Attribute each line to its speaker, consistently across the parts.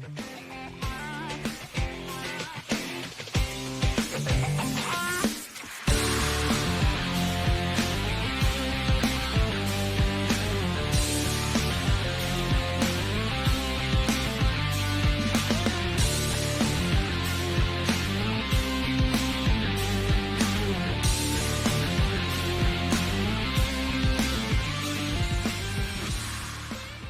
Speaker 1: Thank you.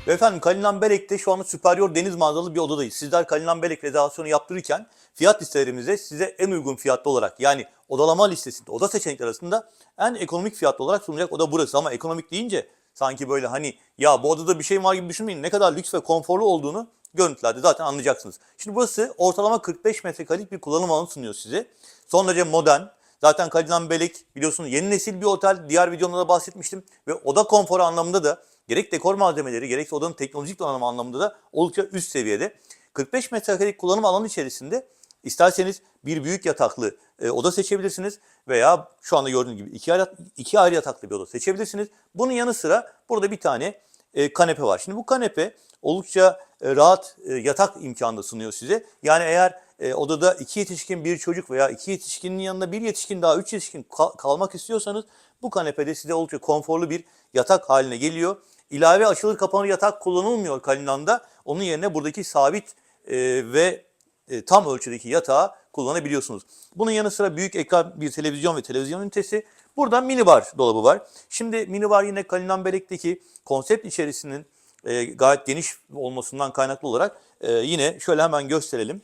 Speaker 1: Ve efendim Kalinan Belek'te şu anda süperyor deniz manzaralı bir odadayız. Sizler Kalinan Belek rezervasyonu yaptırırken fiyat listelerimizde size en uygun fiyatlı olarak yani odalama listesinde oda seçenekleri arasında en ekonomik fiyatlı olarak sunulacak oda burası. Ama ekonomik deyince sanki böyle hani ya bu odada bir şey var gibi düşünmeyin. Ne kadar lüks ve konforlu olduğunu görüntülerde zaten anlayacaksınız. Şimdi burası ortalama 45 metrekarelik bir kullanım alanı sunuyor size. Son derece modern, Zaten Kalinan Belek biliyorsunuz yeni nesil bir otel. Diğer videomda da bahsetmiştim. Ve oda konforu anlamında da gerek dekor malzemeleri gerekse odanın teknolojik donanımı anlamında da oldukça üst seviyede. 45 metrekarelik kullanım alanı içerisinde isterseniz bir büyük yataklı e, oda seçebilirsiniz veya şu anda gördüğünüz gibi iki ayrı, iki ayrı yataklı bir oda seçebilirsiniz. Bunun yanı sıra burada bir tane e, kanepe var. Şimdi bu kanepe oldukça rahat e, yatak imkanı sunuyor size. Yani eğer e, odada iki yetişkin bir çocuk veya iki yetişkinin yanında bir yetişkin daha üç yetişkin kal- kalmak istiyorsanız bu kanepede size oldukça konforlu bir yatak haline geliyor. İlave açılır kapanır yatak kullanılmıyor Kalinan'da. Onun yerine buradaki sabit e, ve e, tam ölçüdeki yatağı kullanabiliyorsunuz. Bunun yanı sıra büyük ekran bir televizyon ve televizyon ünitesi. Burada minibar dolabı var. Şimdi minibar yine Kalinan Belek'teki konsept içerisinin e, gayet geniş olmasından kaynaklı olarak e, yine şöyle hemen gösterelim.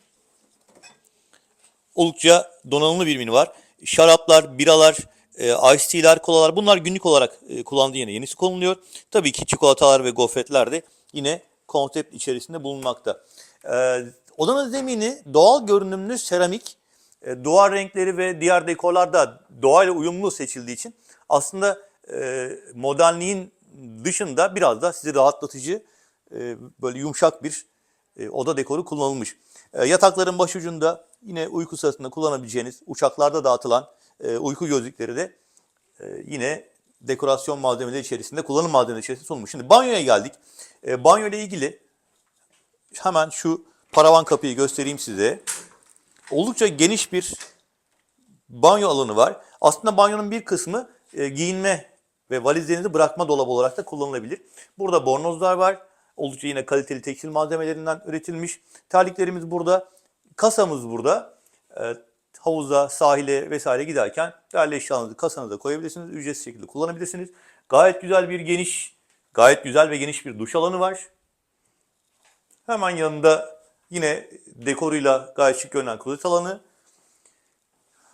Speaker 1: Oldukça donanımlı bir minibar. Şaraplar, biralar, e, ice tea'ler, kolalar bunlar günlük olarak e, kullandığı yine yenisi konuluyor. Tabii ki çikolatalar ve gofretler de yine konsept içerisinde bulunmakta. E, odanın zemini doğal görünümlü seramik, e, duvar renkleri ve diğer dekorlar da doğayla uyumlu seçildiği için aslında e, modernliğin dışında biraz da sizi rahatlatıcı e, böyle yumuşak bir e, oda dekoru kullanılmış. E, yatakların başucunda yine uyku sırasında kullanabileceğiniz uçaklarda dağıtılan uyku gözlükleri de yine dekorasyon malzemeleri içerisinde, kullanım malzemeleri içerisinde sunulmuş. Şimdi banyoya geldik. Banyo ile ilgili hemen şu paravan kapıyı göstereyim size. Oldukça geniş bir banyo alanı var. Aslında banyonun bir kısmı giyinme ve valizlerinizi bırakma dolabı olarak da kullanılabilir. Burada bornozlar var. Oldukça yine kaliteli tekstil malzemelerinden üretilmiş. Terliklerimiz burada. Kasamız burada. E, havuza, sahile vesaire giderken değerli eşyalarınızı kasanıza koyabilirsiniz. Ücretsiz şekilde kullanabilirsiniz. Gayet güzel bir geniş, gayet güzel ve geniş bir duş alanı var. Hemen yanında yine dekoruyla gayet şık görünen klozet alanı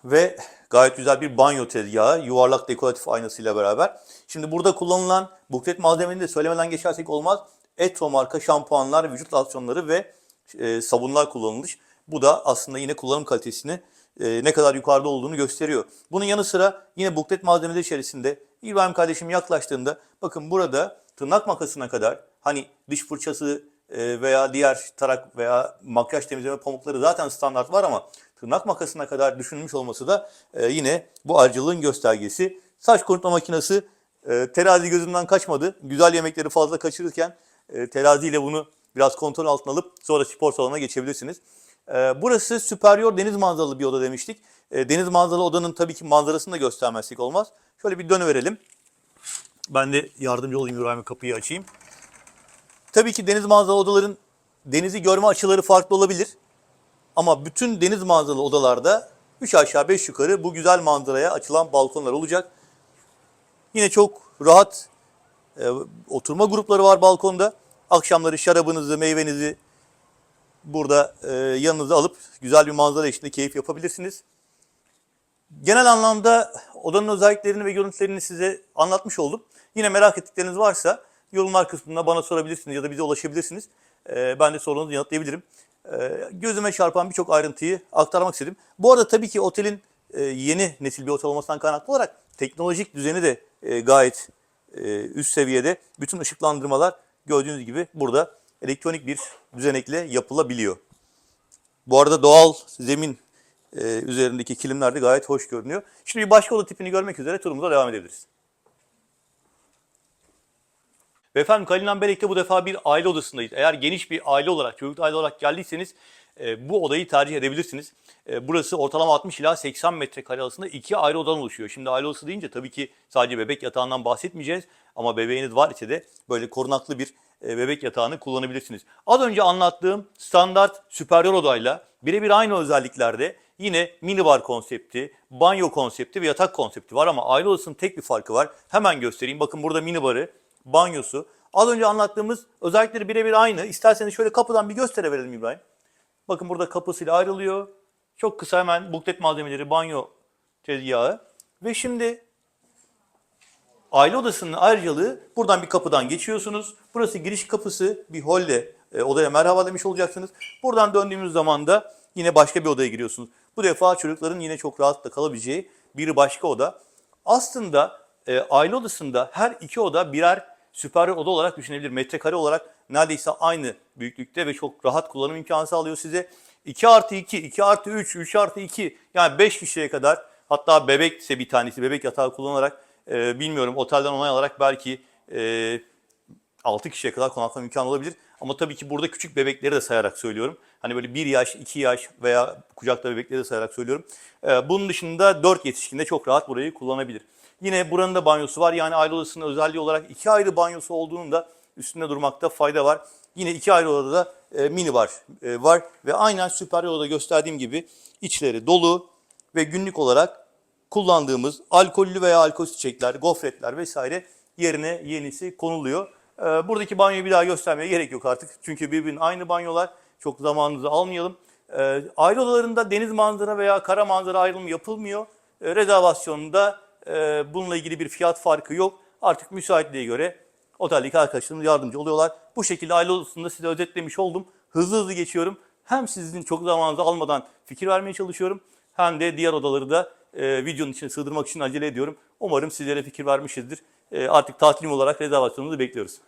Speaker 1: ve gayet güzel bir banyo tezgahı yuvarlak dekoratif aynasıyla beraber. Şimdi burada kullanılan buklet malzemelerini de söylemeden geçersek olmaz. Etro marka şampuanlar, vücut losyonları ve e, sabunlar kullanılmış. Bu da aslında yine kullanım kalitesini e, ne kadar yukarıda olduğunu gösteriyor. Bunun yanı sıra yine buklet malzemeleri içerisinde İbrahim kardeşim yaklaştığında bakın burada tırnak makasına kadar hani diş fırçası e, veya diğer tarak veya makyaj temizleme pamukları zaten standart var ama tırnak makasına kadar düşünülmüş olması da e, yine bu ayrıcalığın göstergesi. Saç kurutma makinesi e, terazi gözümden kaçmadı. Güzel yemekleri fazla kaçırırken e, teraziyle bunu biraz kontrol altına alıp sonra spor salonuna geçebilirsiniz. E, burası süperyor deniz manzaralı bir oda demiştik. E, deniz manzaralı odanın tabii ki manzarasını da göstermezsek olmaz. Şöyle bir dönüverelim. Ben de yardımcı olayım İbrahim'e kapıyı açayım. Tabii ki deniz manzaralı odaların denizi görme açıları farklı olabilir. Ama bütün deniz manzaralı odalarda 3 aşağı 5 yukarı bu güzel manzaraya açılan balkonlar olacak. Yine çok rahat e, oturma grupları var balkonda. Akşamları şarabınızı, meyvenizi burada e, yanınıza alıp güzel bir manzara eşliğinde keyif yapabilirsiniz. Genel anlamda odanın özelliklerini ve görüntülerini size anlatmış oldum. Yine merak ettikleriniz varsa yorumlar kısmında bana sorabilirsiniz ya da bize ulaşabilirsiniz. Ee, ben de sorunuzu yanıtlayabilirim. Ee, gözüme çarpan birçok ayrıntıyı aktarmak istedim. Bu arada tabii ki otelin e, yeni nesil bir otel olmasından kaynaklı olarak teknolojik düzeni de e, gayet e, üst seviyede. Bütün ışıklandırmalar gördüğünüz gibi burada elektronik bir düzenekle yapılabiliyor. Bu arada doğal zemin üzerindeki kilimler de gayet hoş görünüyor. Şimdi bir başka oda tipini görmek üzere turumuza devam edebiliriz. Ve efendim Kalinan Berek'te bu defa bir aile odasındayız. Eğer geniş bir aile olarak, çocuklu aile olarak geldiyseniz e, bu odayı tercih edebilirsiniz. E, burası ortalama 60 ila 80 metrekare arasında iki ayrı odadan oluşuyor. Şimdi aile odası deyince tabii ki sadece bebek yatağından bahsetmeyeceğiz. Ama bebeğiniz var ise de böyle korunaklı bir e, bebek yatağını kullanabilirsiniz. Az önce anlattığım standart süperyor odayla birebir aynı özelliklerde yine minibar konsepti, banyo konsepti ve yatak konsepti var ama aile odasının tek bir farkı var. Hemen göstereyim. Bakın burada minibarı, banyosu. Az önce anlattığımız özellikleri birebir aynı. İsterseniz şöyle kapıdan bir göstereverelim İbrahim. Bakın burada kapısıyla ayrılıyor. Çok kısa hemen buklet malzemeleri, banyo tezgahı. Ve şimdi aile odasının ayrıcalığı buradan bir kapıdan geçiyorsunuz. Burası giriş kapısı bir holle e, odaya merhaba demiş olacaksınız. Buradan döndüğümüz zaman da yine başka bir odaya giriyorsunuz. Bu defa çocukların yine çok rahatlıkla kalabileceği bir başka oda. Aslında e, aile odasında her iki oda birer süper oda olarak düşünebilir. Metrekare olarak neredeyse aynı büyüklükte ve çok rahat kullanım imkanı sağlıyor size. 2 artı 2, 2 artı 3, 3 artı 2 yani 5 kişiye kadar hatta bebekse bir tanesi bebek yatağı kullanarak e, bilmiyorum otelden onay alarak belki e, 6 kişiye kadar konaklama imkanı olabilir. Ama tabii ki burada küçük bebekleri de sayarak söylüyorum. Hani böyle 1 yaş, 2 yaş veya kucakta bebekleri de sayarak söylüyorum. Ee, bunun dışında 4 yetişkin de çok rahat burayı kullanabilir. Yine buranın da banyosu var. Yani aile odasının özelliği olarak iki ayrı banyosu olduğunun da üstünde durmakta fayda var. Yine iki ayrı odada e, mini bar e, var ve aynen süper odada gösterdiğim gibi içleri dolu ve günlük olarak kullandığımız alkollü veya alkolsüz çiçekler, gofretler vesaire yerine yenisi konuluyor. Ee, buradaki banyoyu bir daha göstermeye gerek yok artık. Çünkü birbirinin aynı banyolar. Çok zamanınızı almayalım. Ee, aile odalarında deniz manzara veya kara manzara ayrımı yapılmıyor. Ee, rezervasyonunda e, bununla ilgili bir fiyat farkı yok. Artık müsaitliğe göre oteldeki arkadaşlarımız yardımcı oluyorlar. Bu şekilde aile odasında size özetlemiş oldum. Hızlı hızlı geçiyorum. Hem sizin çok zamanınızı almadan fikir vermeye çalışıyorum. Hem de diğer odaları da e, videonun içine sığdırmak için acele ediyorum. Umarım sizlere fikir vermişizdir. E, artık tatilim olarak rezervasyonunuzu bekliyoruz.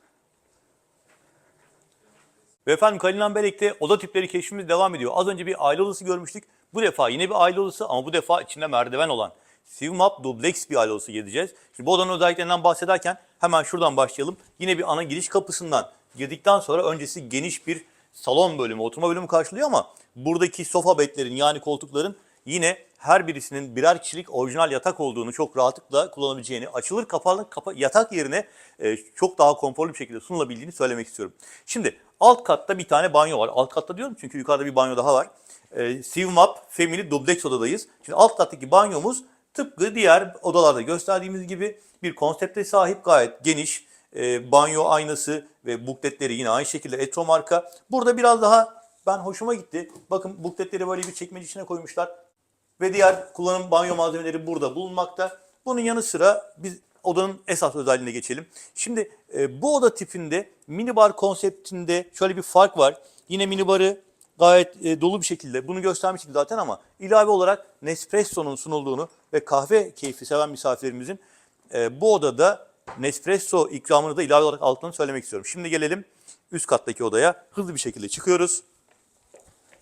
Speaker 1: Ve efendim Kalinan Belek'te oda tipleri keşfimiz devam ediyor. Az önce bir aile odası görmüştük. Bu defa yine bir aile odası ama bu defa içinde merdiven olan Sivmap Duplex bir aile odası gideceğiz. Şimdi bu odanın özelliklerinden bahsederken hemen şuradan başlayalım. Yine bir ana giriş kapısından girdikten sonra öncesi geniş bir salon bölümü, oturma bölümü karşılıyor ama buradaki sofa betlerin yani koltukların yine her birisinin birer kişilik orijinal yatak olduğunu çok rahatlıkla kullanabileceğini, açılır kapalı kapa yatak yerine e, çok daha konforlu bir şekilde sunulabildiğini söylemek istiyorum. Şimdi alt katta bir tane banyo var. Alt katta diyorum çünkü yukarıda bir banyo daha var. E, Sivmap Family Duplex odadayız. Şimdi alt kattaki banyomuz tıpkı diğer odalarda gösterdiğimiz gibi bir konsepte sahip gayet geniş. E, banyo aynası ve bukletleri yine aynı şekilde Etro marka. Burada biraz daha ben hoşuma gitti. Bakın bukletleri böyle bir çekmece içine koymuşlar ve diğer kullanım banyo malzemeleri burada bulunmakta. Bunun yanı sıra biz odanın esas özelliğine geçelim. Şimdi e, bu oda tipinde minibar konseptinde şöyle bir fark var. Yine minibarı gayet e, dolu bir şekilde bunu göstermiştik zaten ama ilave olarak Nespresso'nun sunulduğunu ve kahve keyfi seven misafirlerimizin e, bu odada Nespresso ikramını da ilave olarak altını söylemek istiyorum. Şimdi gelelim üst kattaki odaya. Hızlı bir şekilde çıkıyoruz.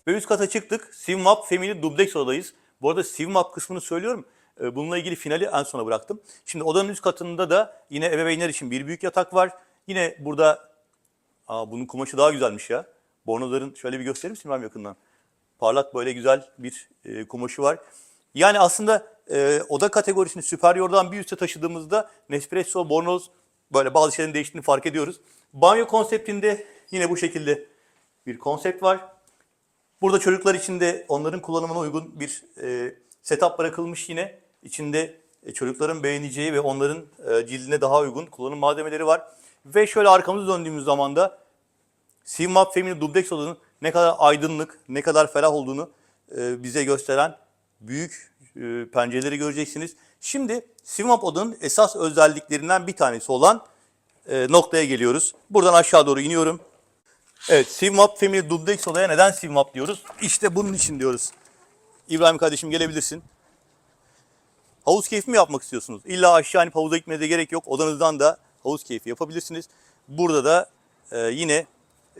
Speaker 1: Ve üst kata çıktık. Simwap Family Duplex odayız. Bu arada Simwap kısmını söylüyorum. Ee, Bununla ilgili finali en sona bıraktım. Şimdi odanın üst katında da yine ebeveynler için bir büyük yatak var. Yine burada, aa bunun kumaşı daha güzelmiş ya. Bornoların şöyle bir gösterir misin ben yakından? Parlak böyle güzel bir e, kumaşı var. Yani aslında e, oda kategorisini Superior'dan bir üste taşıdığımızda Nespresso, Bornoz böyle bazı şeylerin değiştiğini fark ediyoruz. Banyo konseptinde yine bu şekilde bir konsept var. Burada çocuklar için de onların kullanımına uygun bir e, setup bırakılmış yine. İçinde e, çocukların beğeneceği ve onların e, cildine daha uygun kullanım malzemeleri var. Ve şöyle arkamızı döndüğümüz zaman da Simap Femini Dublex odanın ne kadar aydınlık, ne kadar ferah olduğunu e, bize gösteren büyük e, pencereleri göreceksiniz. Şimdi Simap odanın esas özelliklerinden bir tanesi olan e, noktaya geliyoruz. Buradan aşağı doğru iniyorum. Evet, Simwap Family Duplex olaya neden Simwap diyoruz? İşte bunun için diyoruz. İbrahim kardeşim gelebilirsin. Havuz keyfi mi yapmak istiyorsunuz? İlla aşağı inip havuza gitmenize gerek yok. Odanızdan da havuz keyfi yapabilirsiniz. Burada da e, yine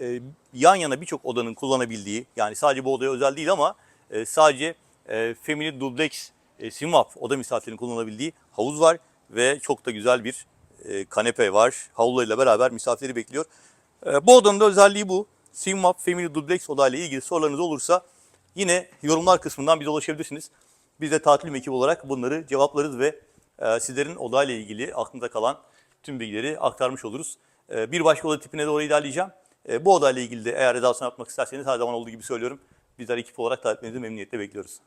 Speaker 1: e, yan yana birçok odanın kullanabildiği, yani sadece bu odaya özel değil ama e, sadece e, Family Duplex e, Simwap oda misafirinin kullanabildiği havuz var ve çok da güzel bir kanepe var. Havlularıyla beraber misafirleri bekliyor. Bu odanın da özelliği bu. Simap Family Duplex odayla ilgili sorularınız olursa yine yorumlar kısmından bize ulaşabilirsiniz. Biz de tatil ekibi olarak bunları cevaplarız ve e, sizlerin odayla ilgili aklında kalan tüm bilgileri aktarmış oluruz. Bir başka oda tipine doğru ilerleyeceğim. E, bu odayla ilgili de eğer rezervasyon yapmak isterseniz her zaman olduğu gibi söylüyorum. Bizler ekip olarak takip etmenizi memnuniyetle bekliyoruz.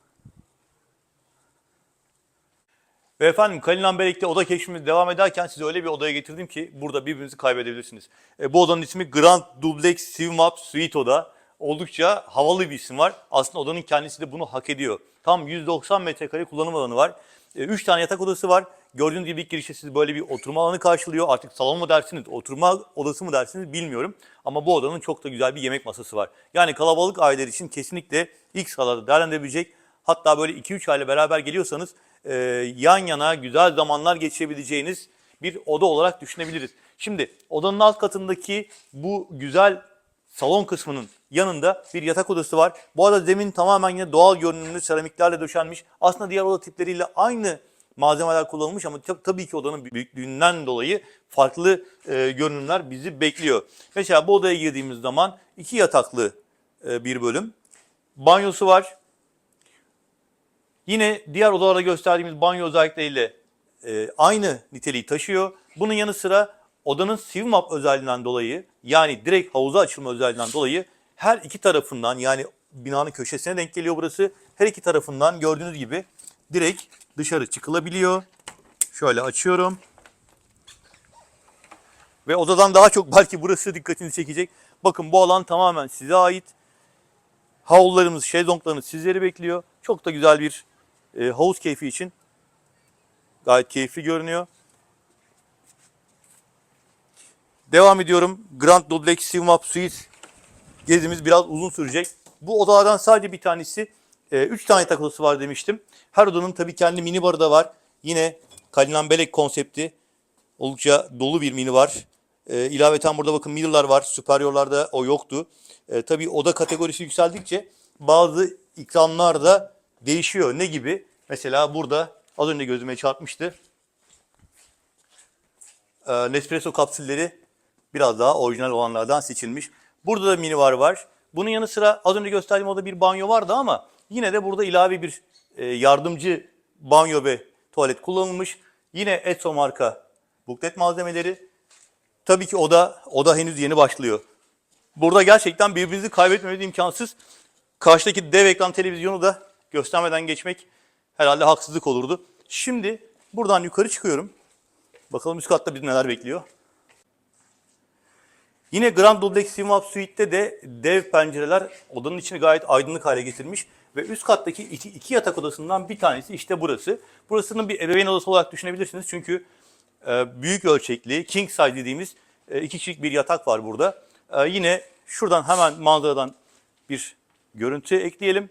Speaker 1: Ve efendim Kalinan Belek'te oda keşfimiz devam ederken sizi öyle bir odaya getirdim ki burada birbirinizi kaybedebilirsiniz. E, bu odanın ismi Grand Duplex Swimap Suite Oda. Oldukça havalı bir isim var. Aslında odanın kendisi de bunu hak ediyor. Tam 190 metrekare kullanım alanı var. 3 tane yatak odası var. Gördüğünüz gibi ilk girişte sizi böyle bir oturma alanı karşılıyor. Artık salon mu dersiniz, oturma odası mı dersiniz bilmiyorum. Ama bu odanın çok da güzel bir yemek masası var. Yani kalabalık aileler için kesinlikle ilk sırada değerlendirebilecek. Hatta böyle 2-3 aile beraber geliyorsanız e, yan yana güzel zamanlar geçirebileceğiniz bir oda olarak düşünebiliriz. Şimdi odanın alt katındaki bu güzel salon kısmının yanında bir yatak odası var. Bu arada zemin tamamen yine doğal görünümlü seramiklerle döşenmiş. Aslında diğer oda tipleriyle aynı malzemeler kullanılmış ama tab- tabii ki odanın büyüklüğünden dolayı farklı e, görünümler bizi bekliyor. Mesela bu odaya girdiğimiz zaman iki yataklı e, bir bölüm. Banyosu var. Yine diğer odalarda gösterdiğimiz banyo özellikleriyle e, aynı niteliği taşıyor. Bunun yanı sıra odanın Swimap özelliğinden dolayı yani direkt havuza açılma özelliğinden dolayı her iki tarafından yani binanın köşesine denk geliyor burası. Her iki tarafından gördüğünüz gibi direkt dışarı çıkılabiliyor. Şöyle açıyorum. Ve odadan daha çok belki burası dikkatinizi çekecek. Bakın bu alan tamamen size ait. Havlularımız, şezlonglarımız sizleri bekliyor. Çok da güzel bir e, havuz keyfi için gayet keyifli görünüyor. Devam ediyorum. Grand Duplex Swimap Suite gezimiz biraz uzun sürecek. Bu odalardan sadece bir tanesi 3 tane yatak odası var demiştim. Her odanın tabii kendi mini barı da var. Yine Kalinan Belek konsepti. Oldukça dolu bir mini var. E, ilaveten burada bakın middle'lar var. Superior'larda o yoktu. E, tabii oda kategorisi yükseldikçe bazı ikramlar da değişiyor. Ne gibi? Mesela burada az önce gözüme çarpmıştı. E, Nespresso kapsülleri biraz daha orijinal olanlardan seçilmiş. Burada da mini var var. Bunun yanı sıra az önce gösterdiğim oda bir banyo vardı ama yine de burada ilave bir e, yardımcı banyo ve tuvalet kullanılmış. Yine Etso marka buklet malzemeleri. Tabii ki oda oda henüz yeni başlıyor. Burada gerçekten birbirinizi kaybetmeniz imkansız. Karşıdaki dev ekran televizyonu da göstermeden geçmek herhalde haksızlık olurdu. Şimdi buradan yukarı çıkıyorum. Bakalım üst katta bizi neler bekliyor. Yine Grand Duplex Swimap Suite'de de dev pencereler odanın içini gayet aydınlık hale getirmiş. Ve üst kattaki iki, iki yatak odasından bir tanesi işte burası. Burasının bir ebeveyn odası olarak düşünebilirsiniz. Çünkü e, büyük ölçekli, king size dediğimiz e, iki kişilik bir yatak var burada. E, yine şuradan hemen manzaradan bir görüntü ekleyelim.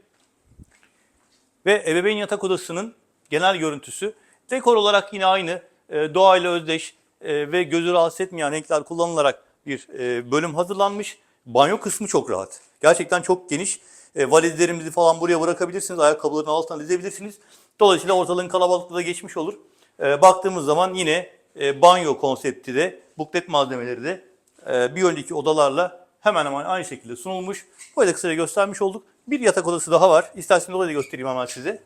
Speaker 1: Ve ebeveyn yatak odasının genel görüntüsü dekor olarak yine aynı e, doğayla özdeş e, ve gözü rahatsız etmeyen renkler kullanılarak bir e, bölüm hazırlanmış. Banyo kısmı çok rahat. Gerçekten çok geniş. E, valizlerimizi falan buraya bırakabilirsiniz. Ayakkabıların altına dizebilirsiniz. Dolayısıyla ortalığın kalabalıklığı da geçmiş olur. E, baktığımız zaman yine e, banyo konsepti de buklet malzemeleri de e, bir önceki odalarla hemen hemen aynı şekilde sunulmuş. Böyle de kısaca göstermiş olduk. Bir yatak odası daha var. İsterseniz orayı da göstereyim hemen size.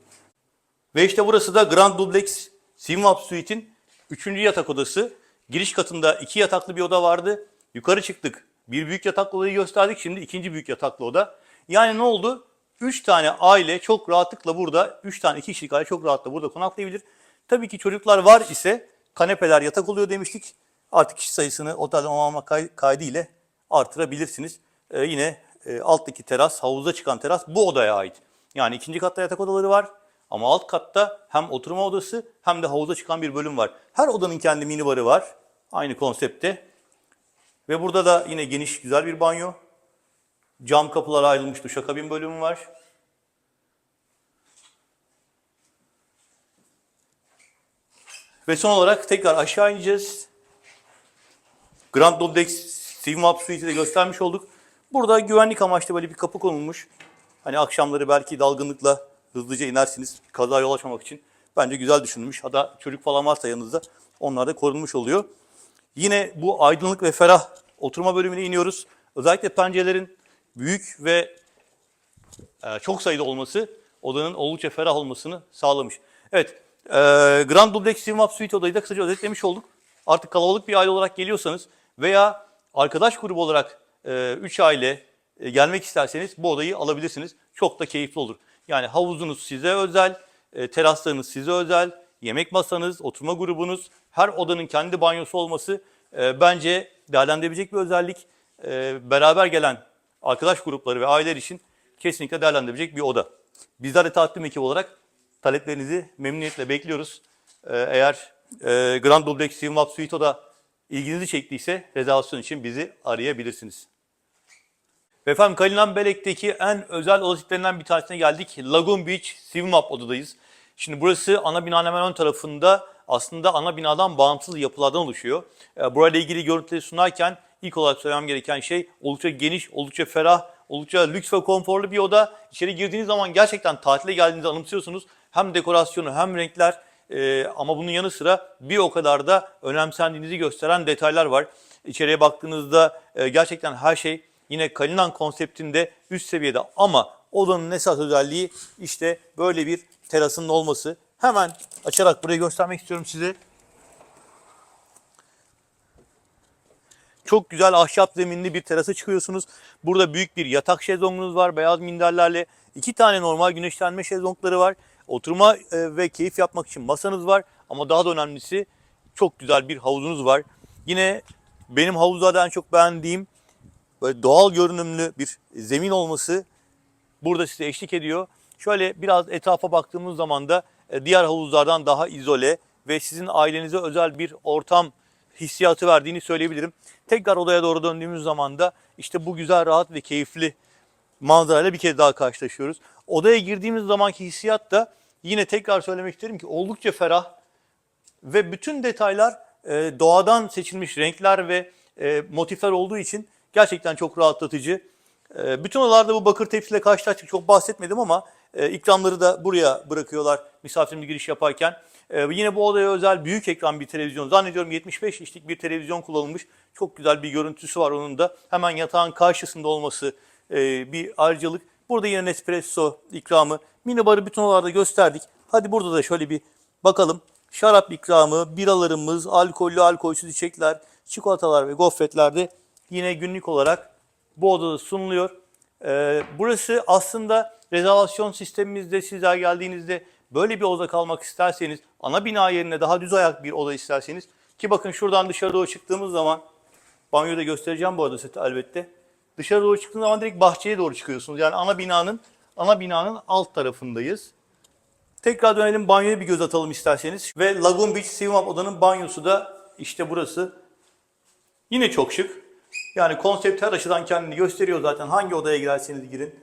Speaker 1: Ve işte burası da Grand Duplex Swimap Suite'in 3. yatak odası. Giriş katında iki yataklı bir oda vardı. Yukarı çıktık. Bir büyük yataklı odayı gösterdik. Şimdi ikinci büyük yataklı oda. Yani ne oldu? 3 tane aile çok rahatlıkla burada, 3 tane iki kişilik aile çok rahatlıkla burada konaklayabilir. Tabii ki çocuklar var ise kanepeler yatak oluyor demiştik. Artık kişi sayısını otelden olma kay- kaydı ile artırabilirsiniz. Ee, yine e, alttaki teras, havuza çıkan teras bu odaya ait. Yani ikinci katta yatak odaları var. Ama alt katta hem oturma odası hem de havuza çıkan bir bölüm var. Her odanın kendi minibarı var. Aynı konsepte. Ve burada da yine geniş güzel bir banyo. Cam kapılara ayrılmış duşakabin bölümü var. Ve son olarak tekrar aşağı ineceğiz. Grand Duplex Swim Up Suite'i de göstermiş olduk. Burada güvenlik amaçlı böyle bir kapı konulmuş. Hani akşamları belki dalgınlıkla hızlıca inersiniz kaza yol açmamak için. Bence güzel düşünülmüş. Hatta çocuk falan varsa yanınızda onlar da korunmuş oluyor. Yine bu aydınlık ve ferah oturma bölümüne iniyoruz. Özellikle pencerelerin büyük ve e, çok sayıda olması odanın oldukça ferah olmasını sağlamış. Evet, e, Grand Duplex Swim Up Suite odayı da kısaca özetlemiş olduk. Artık kalabalık bir aile olarak geliyorsanız veya arkadaş grubu olarak 3 aile e, gelmek isterseniz bu odayı alabilirsiniz. Çok da keyifli olur. Yani havuzunuz size özel, e, teraslarınız size özel, yemek masanız, oturma grubunuz, her odanın kendi banyosu olması e, bence değerlendirebilecek bir özellik. E, beraber gelen arkadaş grupları ve aileler için kesinlikle değerlendirebilecek bir oda. Bizler de tatil ekibi olarak taleplerinizi memnuniyetle bekliyoruz. E, eğer e, Grand Duplex Swim Up Suite Oda ilginizi çektiyse rezervasyon için bizi arayabilirsiniz. Efendim Kalinan Belek'teki en özel oda tiplerinden bir tanesine geldik. Lagoon Beach Swim Up odadayız. Şimdi burası ana binanın hemen ön tarafında aslında ana binadan bağımsız yapılardan oluşuyor. Ee, Burayla ilgili görüntüleri sunarken ilk olarak söylemem gereken şey oldukça geniş, oldukça ferah, oldukça lüks ve konforlu bir oda. İçeri girdiğiniz zaman gerçekten tatile geldiğinizi anımsıyorsunuz. Hem dekorasyonu hem renkler e, ama bunun yanı sıra bir o kadar da önemsendiğinizi gösteren detaylar var. İçeriye baktığınızda e, gerçekten her şey yine Kalinan konseptinde üst seviyede ama odanın esas özelliği işte böyle bir terasının olması. Hemen açarak burayı göstermek istiyorum size. Çok güzel ahşap zeminli bir terasa çıkıyorsunuz. Burada büyük bir yatak şezlongunuz var beyaz minderlerle. iki tane normal güneşlenme şezlongları var. Oturma e, ve keyif yapmak için masanız var. Ama daha da önemlisi çok güzel bir havuzunuz var. Yine benim havuzlarda en çok beğendiğim böyle doğal görünümlü bir zemin olması burada size eşlik ediyor. Şöyle biraz etrafa baktığımız zaman da diğer havuzlardan daha izole ve sizin ailenize özel bir ortam hissiyatı verdiğini söyleyebilirim. Tekrar odaya doğru döndüğümüz zaman da işte bu güzel, rahat ve keyifli manzarayla bir kez daha karşılaşıyoruz. Odaya girdiğimiz zamanki hissiyat da yine tekrar söylemek isterim ki oldukça ferah ve bütün detaylar e, doğadan seçilmiş renkler ve e, motifler olduğu için gerçekten çok rahatlatıcı. E, bütün odalarda bu bakır tepsiyle karşılaştık. Çok bahsetmedim ama e, ikramları da buraya bırakıyorlar misafirimiz giriş yaparken. E, yine bu odaya özel büyük ekran bir televizyon. Zannediyorum 75 inçlik bir televizyon kullanılmış. Çok güzel bir görüntüsü var onun da. Hemen yatağın karşısında olması e, bir ayrıcalık. Burada yine Nespresso ikramı. Minibarı bütün odalarda gösterdik. Hadi burada da şöyle bir bakalım. Şarap ikramı, biralarımız, alkollü, alkolsüz içecekler, çikolatalar ve gofretler de yine günlük olarak bu odada sunuluyor. Ee, burası aslında rezervasyon sistemimizde sizler geldiğinizde böyle bir oda kalmak isterseniz, ana bina yerine daha düz ayak bir oda isterseniz ki bakın şuradan dışarı doğru çıktığımız zaman banyoda göstereceğim bu arada size elbette. Dışarı doğru çıktığınız zaman direkt bahçeye doğru çıkıyorsunuz. Yani ana binanın ana binanın alt tarafındayız. Tekrar dönelim banyoya bir göz atalım isterseniz. Ve Lagoon Beach Swim odanın banyosu da işte burası. Yine çok şık. Yani konsept her açıdan kendini gösteriyor zaten. Hangi odaya girerseniz girin.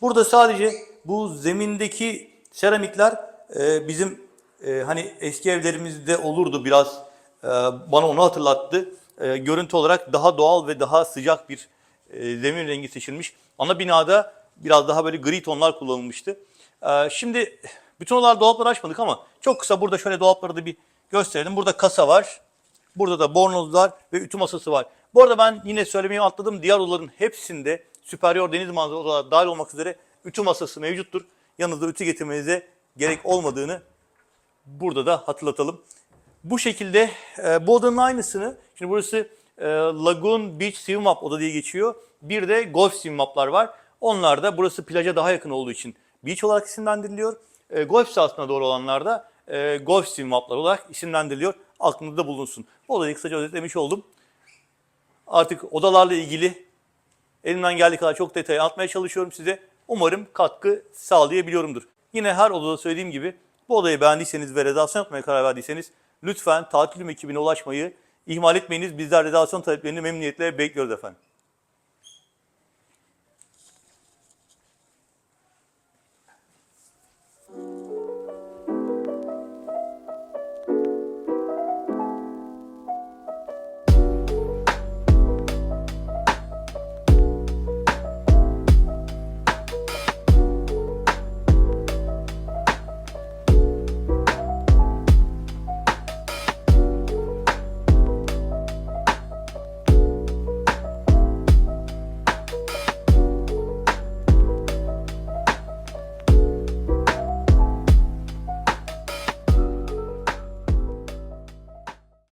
Speaker 1: Burada sadece bu zemindeki seramikler e, bizim e, hani eski evlerimizde olurdu biraz. E, bana onu hatırlattı. E, görüntü olarak daha doğal ve daha sıcak bir e, zemin rengi seçilmiş. Ana binada biraz daha böyle gri tonlar kullanılmıştı. E, şimdi bütün odalar dolapları açmadık ama çok kısa burada şöyle dolapları da bir gösterelim. Burada kasa var. Burada da bornozlar ve ütü masası var. Bu arada ben yine söylemeyi atladım. Diğer odaların hepsinde süperyor deniz manzaralı odalar dahil olmak üzere ütü masası mevcuttur. Yanınızda ütü getirmenize gerek olmadığını burada da hatırlatalım. Bu şekilde e, bu odanın aynısını, şimdi burası e, Lagoon Beach Swim Up oda diye geçiyor. Bir de Golf Swim Up'lar var. Onlar da burası plaja daha yakın olduğu için beach olarak isimlendiriliyor. E, golf sahasına doğru olanlar da e, Golf Swim Up'lar olarak isimlendiriliyor. Aklınızda bulunsun. Bu odayı kısaca özetlemiş oldum. Artık odalarla ilgili elimden geldiği kadar çok detay anlatmaya çalışıyorum size. Umarım katkı sağlayabiliyorumdur. Yine her odada söylediğim gibi bu odayı beğendiyseniz ve rezervasyon yapmaya karar verdiyseniz lütfen tatilim ekibine ulaşmayı ihmal etmeyiniz. Bizler rezervasyon taleplerini memnuniyetle bekliyoruz efendim.